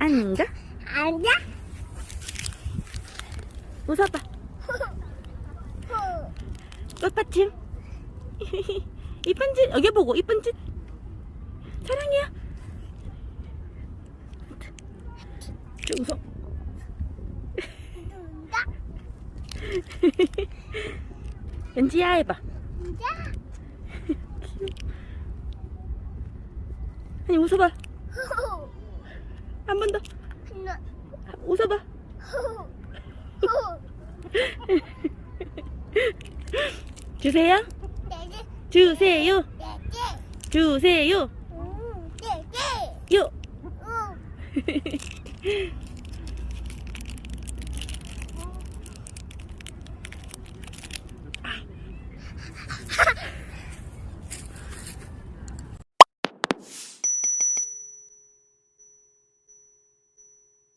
앉아. 앉아. 웃어봐. 꽃받침. 이쁜 짓. 여기 보고 이쁜 짓. 사랑해요. 저 웃어. 연지야 해봐. 아니 웃어봐. 한 번 더. 하나. 웃어봐. 주세요. 주세요. 주세요. 음, 네네. 요. 음.